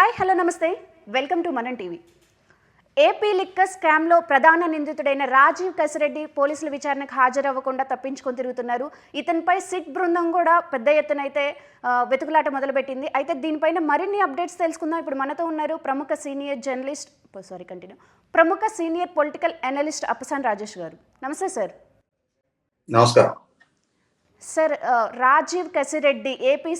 Hi hello namaste. Welcome to Manam TV. AP liquor స్కామ్లో ప్రధాన నిందితుడైన రాజీవ్ కసిరెడ్డి పోలీసుల విచారణకు హాజరవ్వకుండా తప్పించుకొని తిరుగుతున్నారు. ఇతనిపై సిట్ బృందం కూడా పెద్ద ఎత్తున అయితే వెతుకులాట మొదలుపెట్టింది. అయితే దీనిపైన మరిన్ని అప్డేట్స్ తెలుసుకుందాం. ఇప్పుడు మనతో ఉన్నారు ప్రముఖ సీనియర్ జర్నలిస్ట్ సారీ కంటిన్యూ ప్రముఖ senior political analyst Appasan Rajesh garu. Namaste sir. నమస్కారం. Sir Rajiv Kasireddy AP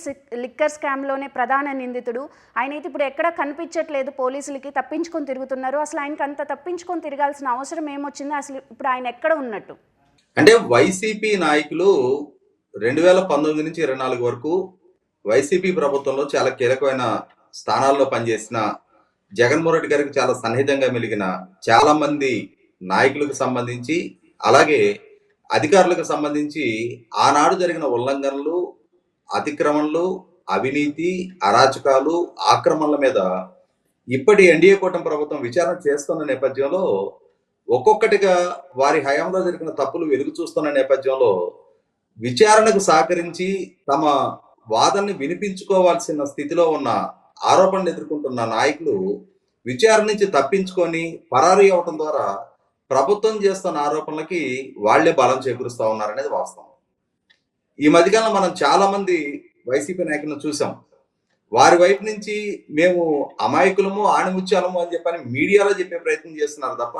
liquor స్కామ్లోనే ప్రధాన నిందితుడు. ఆయన అయితే ఇప్పుడు ఎక్కడ కనిపించట్లేదు పోలీసులకి తప్పించుకొని తిరుగుతున్నారు. అసలు ఆయనకి అంత తప్పించుకొని తిరగాల్సిన అవసరం ఏమొచ్చింది? అసలు ఇప్పుడు ఆయన ఎక్కడ ఉన్నట్టు? అంటే వైసీపీ నాయకులు రెండు వేల పంతొమ్మిది నుంచి ఇరవై నాలుగు వరకు వైసీపీ ప్రభుత్వంలో చాలా కీలకమైన స్థానాల్లో పనిచేసిన జగన్మోహన్ రెడ్డి గారికి చాలా సన్నిహితంగా మెలిగిన చాలా మంది నాయకులకు సంబంధించి అలాగే అధికారులకు సంబంధించి ఆనాడు జరిగిన ఉల్లంఘనలు అతిక్రమణలు అవినీతి అరాచకాలు ఆక్రమణల మీద ఇప్పటి ఎన్డీఏ కూటమి ప్రభుత్వం విచారణ చేస్తున్న నేపథ్యంలో ఒక్కొక్కటిగా వారి హయాంలో జరిగిన తప్పులు వెలుగు చూస్తున్న నేపథ్యంలో విచారణకు సహకరించి తమ వాదనని వినిపించుకోవాల్సిన స్థితిలో ఉన్న ఆరోపణలు ఎదుర్కొంటున్న నాయకులు విచారణ నుంచి తప్పించుకొని పరారీ అవటం ద్వారా ప్రభుత్వం చేస్తున్న ఆరోపణలకి వాళ్ళే బలం చేకూరుస్తా ఉన్నారనేది వాస్తవం. ఈ మధ్యకాలంలో మనం చాలా మంది వైసీపీ నాయకులను చూసాం. వారి వైపు నుంచి మేము అమాయకులము ఆణిముత్యాలము అని చెప్పని మీడియాలో చెప్పే ప్రయత్నం చేస్తున్నారు తప్ప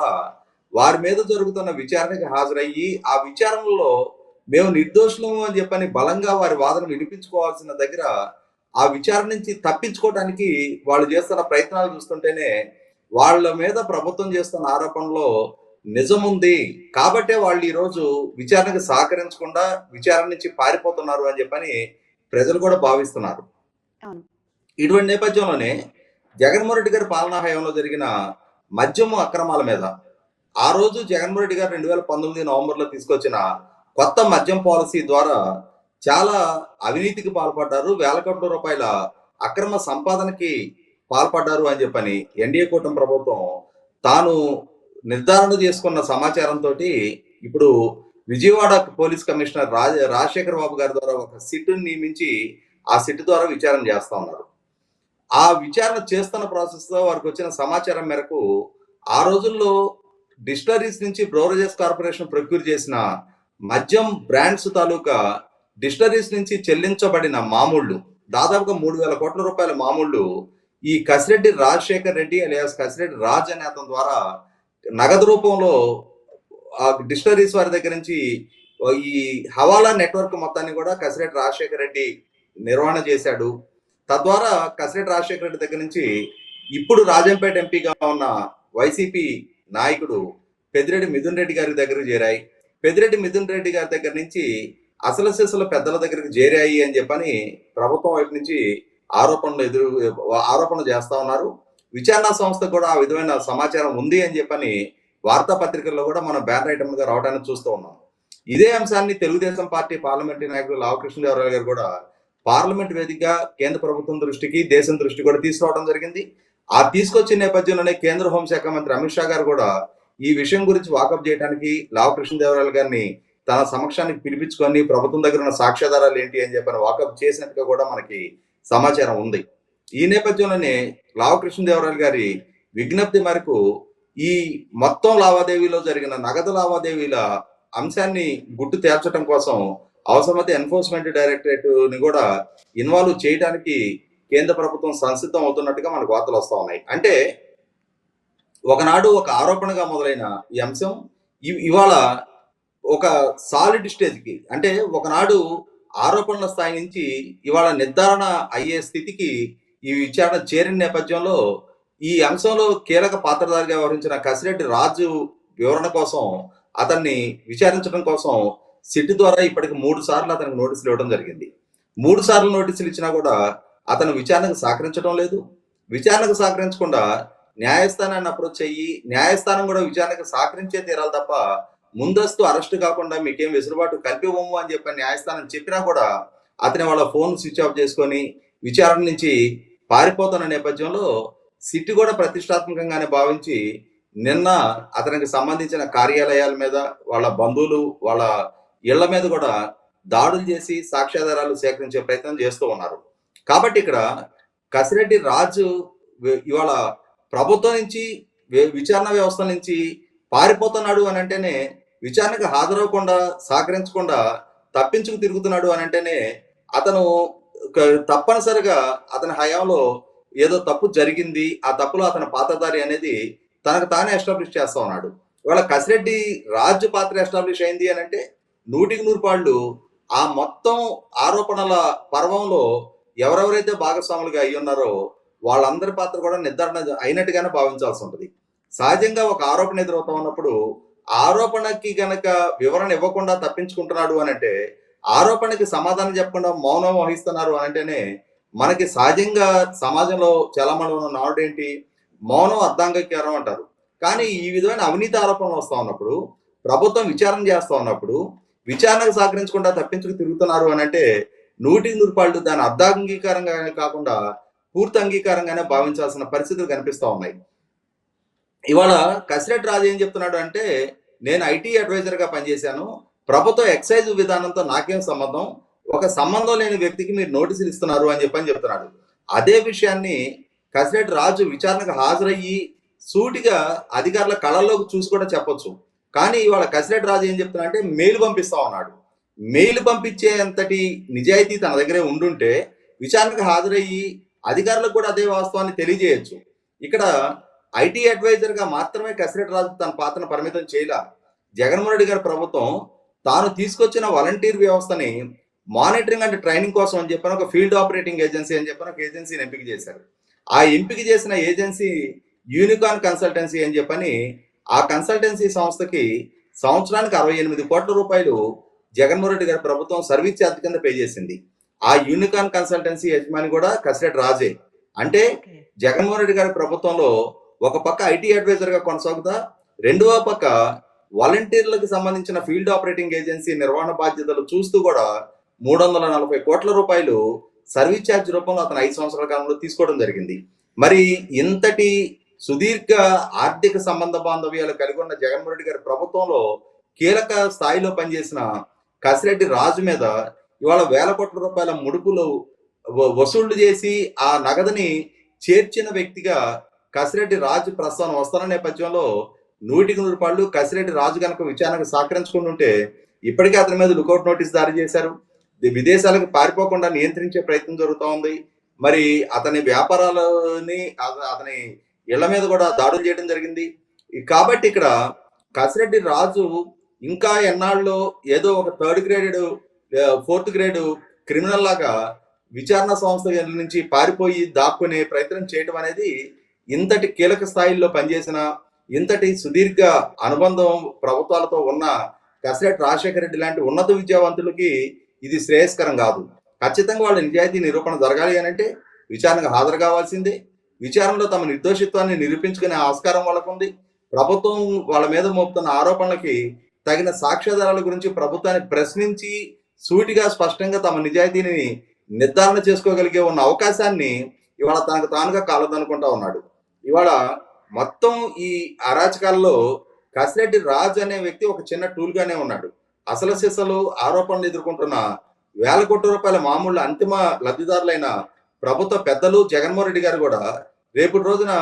వారి మీద జరుగుతున్న విచారణకి హాజరయ్యి ఆ విచారణలో మేము నిర్దోషులము అని చెప్పని బలంగా వారి వాదన వినిపించుకోవాల్సిన దగ్గర ఆ విచారణ నుంచి తప్పించుకోవడానికి వాళ్ళు చేస్తున్న ప్రయత్నాలు చూస్తుంటేనే వాళ్ళ మీద ప్రభుత్వం చేస్తున్న ఆరోపణలో నిజం ఉంది కాబట్టే వాళ్ళు ఈరోజు విచారణకు సహకరించకుండా విచారణ నుంచి పారిపోతున్నారు అని చెప్పని ప్రజలు కూడా భావిస్తున్నారు. ఇటువంటి నేపథ్యంలోనే జగన్మోహన్ రెడ్డి గారి పాలనా హయాంలో జరిగిన మద్యము అక్రమాల మీద ఆ రోజు జగన్మోహన్ రెడ్డి గారు రెండు వేల పంతొమ్మిది నవంబర్లో తీసుకొచ్చిన కొత్త మద్యం పాలసీ ద్వారా చాలా అవినీతికి పాల్పడ్డారు. వేల కోట్ల రూపాయల అక్రమ సంపాదనకి పాల్పడ్డారు అని చెప్పని ఎన్డీఏ కూటమి ప్రభుత్వం తాను నిర్ధారణ చేసుకున్న సమాచారంతో ఇప్పుడు విజయవాడ పోలీస్ కమిషనర్ రాజ రాజశేఖర బాబు గారి ద్వారా ఒక సిట్టును నియమించి ఆ సిట్ ద్వారా విచారణ చేస్తా ఉన్నారు. ఆ విచారణ చేస్తున్న ప్రాసెస్లో వారికి వచ్చిన సమాచారం మేరకు ఆ రోజుల్లో డిస్టరీస్ నుంచి బ్రోరేజెస్ కార్పొరేషన్ ప్రొక్యూర్ చేసిన మద్యం బ్రాండ్స్ తాలూకా డిస్టరీస్ నుంచి చెల్లించబడిన మామూళ్ళు దాదాపుగా మూడు వేల కోట్ల రూపాయల మామూళ్ళు ఈ కసిరెడ్డి రాజశేఖర్ రెడ్డి అలియాస్ కసిరెడ్డి రాజ్ అనే అతని ద్వారా నగదు రూపంలో ఆ డిస్టరీస్ వారి దగ్గర నుంచి ఈ హవాలా నెట్వర్క్ మొత్తాన్ని కూడా కసిరెడ్డి రాజశేఖర రెడ్డి నిర్వహణ చేశాడు. తద్వారా కసిరెడ్డి రాజశేఖర రెడ్డి దగ్గర నుంచి ఇప్పుడు రాజంపేట ఎంపీగా ఉన్న వైసీపీ నాయకుడు పెద్దిరెడ్డి మిథున్ రెడ్డి గారి దగ్గరకు చేరాయి. పెద్దిరెడ్డి మిథున్ రెడ్డి గారి దగ్గర నుంచి అసలు సిసలు పెద్దల దగ్గరికి చేరాయి అని చెప్పని ప్రభుత్వం వైపు నుంచి ఆరోపణలు ఎదురు ఆరోపణలు చేస్తా ఉన్నారు. విచారణ సంస్థ కూడా ఆ విధమైన సమాచారం ఉంది అని చెప్పని వార్తాపత్రికల్లో కూడా మనం బ్యాన్ ఐటమ్గా రావడానికి చూస్తూ ఉన్నాం. ఇదే అంశాన్ని తెలుగుదేశం పార్టీ పార్లమెంటరీ నాయకుడు లావకృష్ణదేవరాయలు గారు కూడా పార్లమెంట్ వేదికగా కేంద్ర ప్రభుత్వం దృష్టికి దేశం దృష్టి కూడా తీసుకురావడం జరిగింది. ఆ తీసుకొచ్చిన నేపథ్యంలోనే కేంద్ర హోంశాఖ మంత్రి అమిత్ షా గారు కూడా ఈ విషయం గురించి వాకప్ చేయడానికి లావకృష్ణదేవరాయలు గారిని తన సమక్షానికి పిలిపించుకొని ప్రభుత్వం దగ్గర ఉన్న సాక్ష్యాధారాలు ఏంటి అని చెప్పని వాకప్ చేసినట్టుగా కూడా మనకి సమాచారం ఉంది. ఈ నేపథ్యంలోనే లావకృష్ణదేవరాయలు గారి విజ్ఞప్తి మేరకు ఈ మొత్తం లావాదేవీలో జరిగిన నగదు లావాదేవీల అంశాన్ని గుట్టు తేల్చడం కోసం అవసరమైతే ఎన్ఫోర్స్మెంట్ డైరెక్టరేట్ని కూడా ఇన్వాల్వ్ చేయడానికి కేంద్ర ప్రభుత్వం సంసిద్ధం అవుతున్నట్టుగా మనకు వార్తలు వస్తూ ఉన్నాయి. అంటే ఒకనాడు ఒక ఆరోపణగా మొదలైన ఈ అంశం ఇ- ఇవాళ ఒక సాలిడ్ స్టేజ్కి అంటే ఒకనాడు ఆరోపణల స్థాయి నుంచి ఇవాళ నిర్ధారణ అయ్యే స్థితికి ఈ విచారణ చేరిన నేపథ్యంలో ఈ అంశంలో కీలక పాత్రధారిగా వ్యవహరించిన కసిరెడ్డి రాజు వివరణ కోసం అతన్ని విచారించడం కోసం సిట్ ద్వారా ఇప్పటికి మూడు సార్లు అతనికి నోటీసులు ఇవ్వడం జరిగింది. మూడు సార్లు నోటీసులు ఇచ్చినా కూడా అతను విచారణకు సహకరించడం లేదు. విచారణకు సహకరించకుండా న్యాయస్థానాన్ని అప్రోచ్ అయ్యి న్యాయస్థానం కూడా విచారణకు సహకరించే తీరాలి తప్ప ముందస్తు అరెస్ట్ కాకుండా మీకేం వెసులుబాటు కల్పివ్వము అని చెప్పి న్యాయస్థానం చెప్పినా కూడా అతని వాళ్ళ ఫోన్ స్విచ్ ఆఫ్ చేసుకొని విచారణ నుంచి పారిపోతున్న నేపథ్యంలో సిటీ కూడా ప్రతిష్టాత్మకంగానే భావించి నిన్న అతనికి సంబంధించిన కార్యాలయాల మీద వాళ్ళ బంధువులు వాళ్ళ ఇళ్ళ మీద కూడా దాడులు చేసి సాక్ష్యాధారాలు సేకరించే ప్రయత్నం చేస్తూ ఉన్నారు. కాబట్టి ఇక్కడ కసిరెడ్డి రాజు ఇవాళ ప్రభుత్వం నుంచి విచారణ వ్యవస్థ నుంచి పారిపోతున్నాడు అని అంటేనే విచారణకు హాజరవ్వకుండా సహకరించకుండా తప్పించుకు తిరుగుతున్నాడు అని అంటేనే అతను తప్పనిసరిగా అతని హయాంలో ఏదో తప్పు జరిగింది ఆ తప్పులో అతని పాత్రధారి అనేది తనకు తానే ఎస్టాబ్లిష్ చేస్తా ఉన్నాడు. ఇవాళ కసిరెడ్డి రాజు పాత్ర ఎస్టాబ్లిష్ అయింది అని అంటే నూటికి నూరు పాళ్ళు ఆ మొత్తం ఆరోపణల పర్వంలో ఎవరెవరైతే భాగస్వాములుగా అయి ఉన్నారో వాళ్ళందరి పాత్ర కూడా నిర్ధారణ అయినట్టుగానే భావించాల్సి ఉంటుంది. సహజంగా ఒక ఆరోపణ ఎదురవుతా ఉన్నప్పుడు ఆరోపణకి గనక వివరణ ఇవ్వకుండా తప్పించుకుంటున్నాడు అని అంటే ఆరోపణకి సమాధానం చెప్పకుండా మౌనం వహిస్తున్నారు అని అంటేనే మనకి సహజంగా సమాజంలో చలమణి ఉన్న నాడు ఏంటి? మౌనం అర్ధాంగీకారం అంటారు. కానీ ఈ విధమైన అవినీతి ఆరోపణలు వస్తూ ఉన్నప్పుడు ప్రభుత్వం విచారణ చేస్తూ ఉన్నప్పుడు విచారణకు సహకరించకుండా తప్పించుకు తిరుగుతున్నారు అని అంటే నూటికి నూరు పాళ్ళు దాని అర్ధాంగీకారంగా కాకుండా పూర్తి అంగీకారంగానే భావించాల్సిన పరిస్థితులు కనిపిస్తూ ఉన్నాయి. ఇవాళ కసిరెడ్డి రాజు ఏం చెప్తున్నాడు అంటే నేను ఐటీ అడ్వైజర్గా పనిచేశాను ప్రభుత్వ ఎక్సైజ్ విధానంతో నాకేం సంబంధం? ఒక సంబంధం లేని వ్యక్తికి మీరు నోటీసులు ఇస్తున్నారు అని చెప్పని చెప్తున్నాడు. అదే విషయాన్ని కసిరెడ్డి రాజు విచారణకు హాజరయ్యి సూటిగా అధికారుల కళల్లోకి చూసి కూడా చెప్పొచ్చు. కానీ ఇవాళ కసిరెడ్డి రాజు ఏం చెప్తున్నా అంటే మెయిల్ పంపిస్తా ఉన్నాడు మెయిల్ పంపించే అంతటి నిజాయితీ తన దగ్గరే ఉండుంటే విచారణకు హాజరయ్యి అధికారులకు కూడా అదే వాస్తవాన్ని తెలియజేయచ్చు. ఇక్కడ ఐటీ అడ్వైజర్గా మాత్రమే కసిరెడ్డి రాజు తన పాత్రను పరిమితం చేయలే. జగన్మోహన్ రెడ్డి గారి ప్రభుత్వం తాను తీసుకొచ్చిన వాలంటీర్ వ్యవస్థని మానిటరింగ్ అండ్ ట్రైనింగ్ కోసం అని చెప్పిన ఒక ఫీల్డ్ ఆపరేటింగ్ ఏజెన్సీ అని చెప్పిన ఒక ఏజెన్సీని ఎంపిక చేశారు. ఆ ఎంపిక చేసిన ఏజెన్సీ యూనికాన్ కన్సల్టెన్సీ అని చెప్పని ఆ కన్సల్టెన్సీ సంస్థకి సంవత్సరానికి అరవై ఎనిమిది కోట్ల రూపాయలు జగన్మోహన్ రెడ్డి గారి ప్రభుత్వం సర్వీస్ ఛార్జ్ కింద పే చేసింది. ఆ యూనికాన్ కన్సల్టెన్సీ యజమాని కూడా కసిరెడ్డి రాజే. అంటే జగన్మోహన్ రెడ్డి గారి ప్రభుత్వంలో ఒక పక్క ఐటీ అడ్వైజర్గా కొనసాగుతా రెండవ పక్క వాలంటీర్లకు సంబంధించిన ఫీల్డ్ ఆపరేటింగ్ ఏజెన్సీ నిర్వహణ బాధ్యతలు చూస్తూ కూడా మూడు వందల నలభై కోట్ల రూపాయలు సర్వీస్ ఛార్జ్ రూపంలో అతను ఐదు సంవత్సరాల కాలంలో తీసుకోవడం జరిగింది. మరి ఇంతటి సుదీర్ఘ ఆర్థిక సంబంధ బాంధవ్యాలు కలిగి ఉన్న జగన్మోహన్ రెడ్డి గారి ప్రభుత్వంలో కీలక స్థాయిలో పనిచేసిన కసిరెడ్డి రాజు మీద ఇవాళ వేల కోట్ల రూపాయల ముడుపులు వ- వసూళ్ళు చేసి ఆ నగదుని చేర్చిన వ్యక్తిగా కసిరెడ్డి రాజు ప్రస్థానం వస్తున్న నేపథ్యంలో నూటికి నూరు పాళ్ళు కసిరెడ్డి రాజు కనుక విచారణకు సహకరించుకుంటుంటే ఇప్పటికే అతని మీద లుకౌట్ నోటీస్ జారీ చేశారు. విదేశాలకు పారిపోకుండా నియంత్రించే ప్రయత్నం జరుగుతూ ఉంది. మరి అతని వ్యాపారాలని అతని ఇళ్ళ మీద కూడా దాడులు చేయడం జరిగింది. కాబట్టి ఇక్కడ కసిరెడ్డి రాజు ఇంకా ఎన్నాళ్ళు ఏదో ఒక third graded fourth grade criminal లాగా విచారణ సంస్థ నుంచి పారిపోయి దాక్కునే ప్రయత్నం చేయడం అనేది ఇంతటి కీలక స్థాయిల్లో పనిచేసిన ఇంతటి సుదీర్ఘ అనుబంధం ప్రభుత్వాలతో ఉన్న కసిరెడ్డి రాజశేఖర రెడ్డి లాంటి ఉన్నత విద్యావంతులకి ఇది శ్రేయస్కరం కాదు. ఖచ్చితంగా వాళ్ళ నిజాయితీ నిరూపణ జరగాలి అని అంటే విచారణకు హాజరు కావాల్సిందే. విచారణలో తమ నిర్దోషిత్వాన్ని నిరూపించుకునే ఆస్కారం వాళ్ళకుంది. ప్రభుత్వం వాళ్ళ మీద మోపుతున్న ఆరోపణలకి తగిన సాక్ష్యాధారాల గురించి ప్రభుత్వాన్ని ప్రశ్నించి సూటిగా స్పష్టంగా తమ నిజాయితీని నిర్ధారణ చేసుకోగలిగే ఉన్న అవకాశాన్ని ఇవాళ తనకు తానుగా కాలదనుకుంటా ఉన్నాడు. ఇవాళ మొత్తం ఈ అరాచకాల్లో కసిరెడ్డి రాజు అనే వ్యక్తి ఒక చిన్న టూల్ గానే ఉన్నాడు. అసలు సిసలు ఆరోపణలు ఎదుర్కొంటున్న వేల కోట్ల రూపాయల మామూలు అంతిమ లబ్ధిదారులైన ప్రభుత్వ పెద్దలు జగన్మోహన్ రెడ్డి గారు కూడా రేపటి రోజున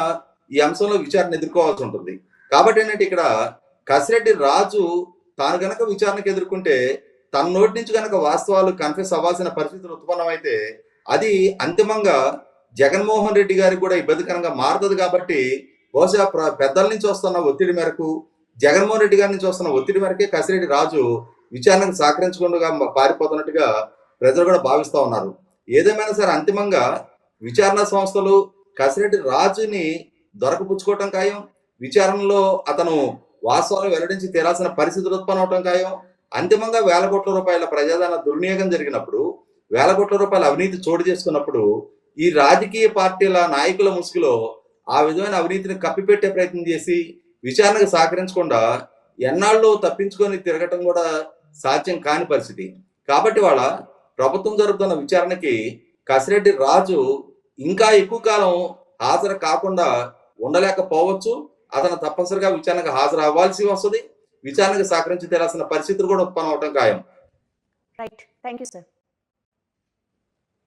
ఈ అంశంలో విచారణ ఎదుర్కోవాల్సి ఉంటుంది. కాబట్టి ఏంటంటే ఇక్కడ కసిరెడ్డి రాజు తాను గనక విచారణకు ఎదుర్కొంటే తన నోటి నుంచి గనక వాస్తవాలు కన్ఫ్యూస్ అవ్వాల్సిన పరిస్థితులు ఉత్పన్నమైతే అది అంతిమంగా జగన్మోహన్ రెడ్డి గారికి కూడా ఇబ్బందికరంగా మారుతుంది కాబట్టి బహుశా ప్ర- పెద్దల నుంచి వస్తున్న ఒత్తిడి మేరకు జగన్మోహన్ రెడ్డి గారి నుంచి వస్తున్న ఒత్తిడి మేరకే కసిరెడ్డి రాజు విచారణకు సహకరించకుండా పారిపోతున్నట్టుగా ప్రజలు కూడా భావిస్తూ ఉన్నారు. ఏదేమైనా సరే అంతిమంగా విచారణ సంస్థలు కసిరెడ్డి రాజుని దొరకపుచ్చుకోవటం ఖాయం విచారణలో అతను వాస్తవాలు వెల్లడించి తీరాల్సిన పరిస్థితులు ఉత్పన్నం అవటం ఖాయం. అంతిమంగా వేల కోట్ల రూపాయల ప్రజాధన దుర్వినియోగం జరిగినప్పుడు వేల కోట్ల రూపాయల అవినీతి చోటు చేసుకున్నప్పుడు ఈ రాజకీయ పార్టీల నాయకుల ముసుగులో ఆ విధమైన అవినీతిని కప్పిపెట్టే ప్రయత్నం చేసి విచారణకు సహకరించకుండా ఎన్నాళ్ళు తప్పించుకొని తిరగటం కూడా సాధ్యం కాని పరిస్థితి. కాబట్టి వాళ్ళ ప్రభుత్వం జరుపుతున్న విచారణకి కసిరెడ్డి రాజు ఇంకా ఎక్కువ కాలం హాజరు కాకుండా ఉండలేకపోవచ్చు. అతను తప్పనిసరిగా విచారణకు హాజరు అవ్వాల్సి వస్తుంది. విచారణకు సహకరించి తెరాల్సిన పరిస్థితులు కూడా ఉత్పన్నం అవడం ఖాయం. Right thank you sir